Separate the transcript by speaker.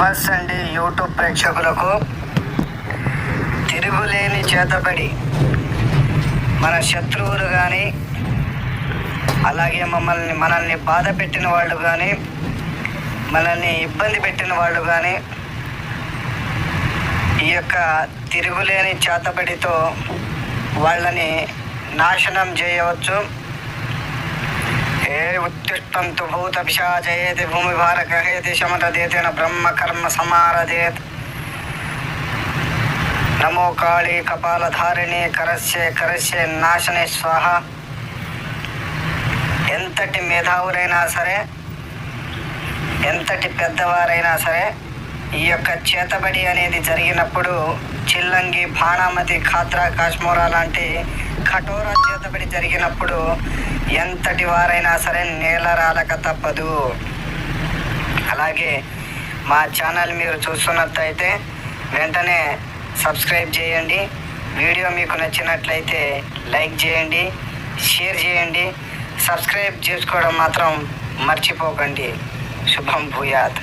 Speaker 1: నమస్ అండి యూట్యూబ్ ప్రేక్షకులకు తిరుగులేని చేతబడి మన శత్రువులు కానీ అలాగే మమ్మల్ని మనల్ని బాధ పెట్టిన వాళ్ళు కానీ మనల్ని ఇబ్బంది పెట్టిన వాళ్ళు కానీ ఈ యొక్క తిరుగులేని చేతబడితో వాళ్ళని నాశనం చేయవచ్చు उत्तिष्ठन्तु भूतपिशाचयेति भूमिभारकहेति शमददेतेन ब्रह्मकर्म समारदेत् नमो काळी కపాలధారిణి కరస్యే కరస్యే నాశనే స్వాహ ఎంతటి మేధావురైనా సరే ఎంతటి పెద్దవారైనా సరే ఈ యొక్క చేతబడి అనేది జరిగినప్పుడు చిల్లంగి భానామతి ఖాత్రా కాశ్మోరా లాంటి కఠోర చేతబడి జరిగినప్పుడు ఎంతటి వారైనా సరే నేల రాలక తప్పదు అలాగే మా ఛానల్ మీరు చూస్తున్నట్టయితే వెంటనే సబ్స్క్రైబ్ చేయండి వీడియో మీకు నచ్చినట్లయితే లైక్ చేయండి షేర్ చేయండి సబ్స్క్రైబ్ చేసుకోవడం మాత్రం మర్చిపోకండి శుభం భూయాత్